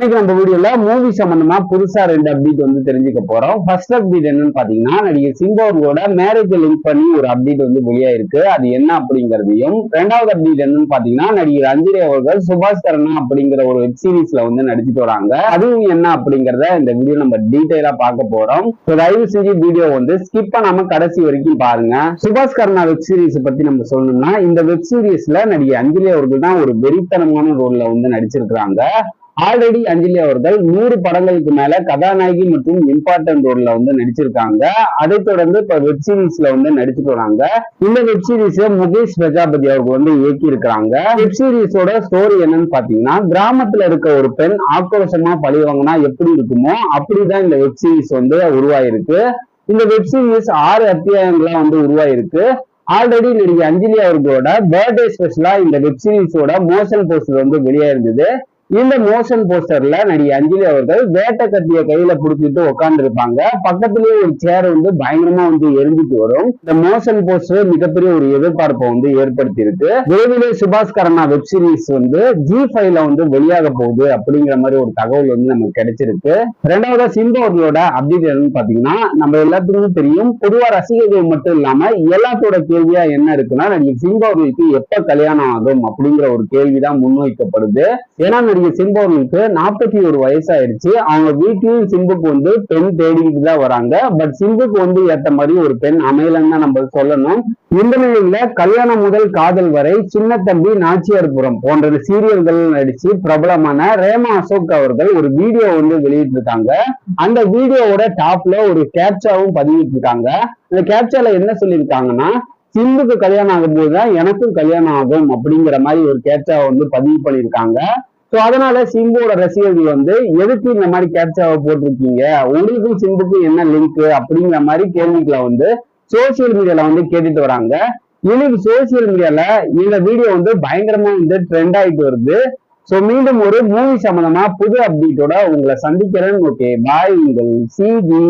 இன்னைக்கு நம்ம வீடியோல மூவி சம்பந்தமா புதுசா ரெண்டு அப்டேட் வந்து தெரிஞ்சுக்க போறோம். ஃபர்ஸ்ட் அப்டேட் என்னன்னு பாத்தீங்கன்னா நடிகர் சிம்பு அவர்களோட மேரேஜ் லிங்க் பண்ணி ஒரு அப்டேட் வந்து வெளியாயிருக்கு. அது என்ன அப்படிங்கறதையும். ரெண்டாவது அப்டேட் என்னன்னு பாத்தீங்கன்னா நடிகர் அஞ்சலி அவர்கள் சுபாஷ் கரணா அப்படிங்கிற ஒரு வெப் சீரிஸ்ல வந்து நடிச்சிட்டு வராங்க. அதுவும் என்ன அப்படிங்கறத இந்த வீடியோ நம்ம டீட்டெயிலா பார்க்க போறோம். தயவு செஞ்சு வீடியோ வந்து ஸ்கிப் பண்ணாம கடைசி வரைக்கும் பாருங்க. சுபாஷ் கர்ணா வெப் சீரிஸ் பத்தி நம்ம சொல்லணும்னா இந்த வெப் சீரிஸ்ல நடிகை அஞ்சலி அவர்கள் தான் ஒரு வெறித்தனமான ரோல்ல வந்து நடிச்சிருக்காங்க ஆல்ரெடி அஞ்சலி அவர்கள் நூறு படங்களுக்கு மேல கதாநாயகி மற்றும் இம்பார்ட்டன்ட் ரோல்ல வந்து நடிச்சிருக்காங்க. அதை தொடர்ந்து இப்ப வெப் சீரிஸ்ல வந்து நடிச்சுட்டு வராங்க. இந்த வெப் சீரிஸ் முகேஷ் பிரஜாபதி அவர்கள் வந்து இயக்கி இருக்கிறாங்க வெப் சீரிஸோட ஸ்டோரி என்னன்னு பாத்தீங்கன்னா கிராமத்துல இருக்க ஒரு பெண் ஆக்ரோஷமா பழி வாங்கினா எப்படி இருக்குமோ அப்படிதான் இந்த வெப் சீரிஸ் வந்து உருவாயிருக்கு. இந்த வெப் சீரிஸ் ஆறு அத்தியாயங்களா வந்து உருவாயிருக்கு. ஆல்ரெடி நடிகை அஞ்சலி அவர்களோட பர்த்டே ஸ்பெஷலா இந்த வெப் சீரிஸோட மோஷன் போஸ்டர் வந்து வெளியாயிருந்தது இந்த மோஷன் போஸ்டர்ல நடிகை அஞ்சலி அவர்கள் வேட்டை கத்திய கையில புடிச்சிட்டு உட்கார்ந்து இருப்பாங்க பக்கத்துலயே ஒரு சேர் வந்து பயங்கரமா வந்து எரிஞ்சிட்டு வரும். இந்த மோஷன் போஸ்டர் மிகப்பெரிய ஒரு எதிர்பார்ப்பை வந்து ஏற்படுத்தி இருக்கு விரைவிலே சுபாஷ் கரனா வெப் சீரிஸ் வந்து ஜி ஃபைவ்ல வந்து வெளியாக போகுது அப்படிங்கிற மாதிரி ஒரு தகவல் வந்து நமக்கு கிடைச்சிருக்கு. ரெண்டாவது சிம்பு அவர்களோட அப்டேட் என்னன்னு பாத்தீங்கன்னா நம்ம எல்லாத்துக்கும் தெரியும். பொதுவா ரசிகர்கள் மட்டும் இல்லாம எல்லாத்தோட கேள்வியா என்ன இருக்குன்னா நடிகை சிம்பு அவர்களுக்கு எப்ப கல்யாணம் ஆகும் அப்படிங்கிற ஒரு கேள்விதான் முன்வைக்கப்படுது. ஏன்னா நடிகர் சிம்பவனுக்கு நாற்பத்தி ஒரு வயசாயிருச்சு அவங்க வீட்லயும் சிம்புக்கு வந்து பெண் தேடிக்கிட்டு தான் வராங்க. பட் சிம்புக்கு வந்து ஏத்த மாதிரி ஒரு பெண் அமையலன்னு தான் நம்ம சொல்லணும். இந்த நிலையில கல்யாணம் முதல் காதல் வரை சின்ன தம்பி நாச்சியார்புரம் போன்ற சீரியல்கள் நடிச்சு பிரபலமான ரேமா அசோக் அவர்கள் ஒரு வீடியோ வந்து வெளியிட்டிருக்காங்க. அந்த வீடியோவோட டாப்ல ஒரு கேப்சாவும் பதிவிட்டிருக்காங்க. அந்த கேப்சால என்ன சொல்லியிருக்காங்கன்னா சிம்புக்கு கல்யாணம் ஆகும்போது தான் எனக்கும் கல்யாணம் ஆகும் அப்படிங்கிற மாதிரி ஒரு கேப்சாவை வந்து பதிவு பண்ணியிருக்காங்க. சோ அதனால சிம்புவோட ரசிகர்கள் வந்து எதுக்கு இந்த மாதிரி கேப்சாவை போட்டிருக்கீங்க? உங்களுக்கும் சிம்புக்கும் என்ன லிங்க் அப்படிங்கிற மாதிரி கேள்விகளை வந்து சோசியல் மீடியால வந்து கேட்டுட்டு வராங்க. இன்னைக்கு சோசியல் மீடியால இந்த வீடியோ வந்து பயங்கரமா வந்து ட்ரெண்ட் ஆயிட்டு வருது. சோ மீண்டும் ஒரு மூவி சம்பந்தமா புது அப்டேட்டோட உங்களை சந்திக்கிறேன். ஓகே பாய் உங்கள் சிஜி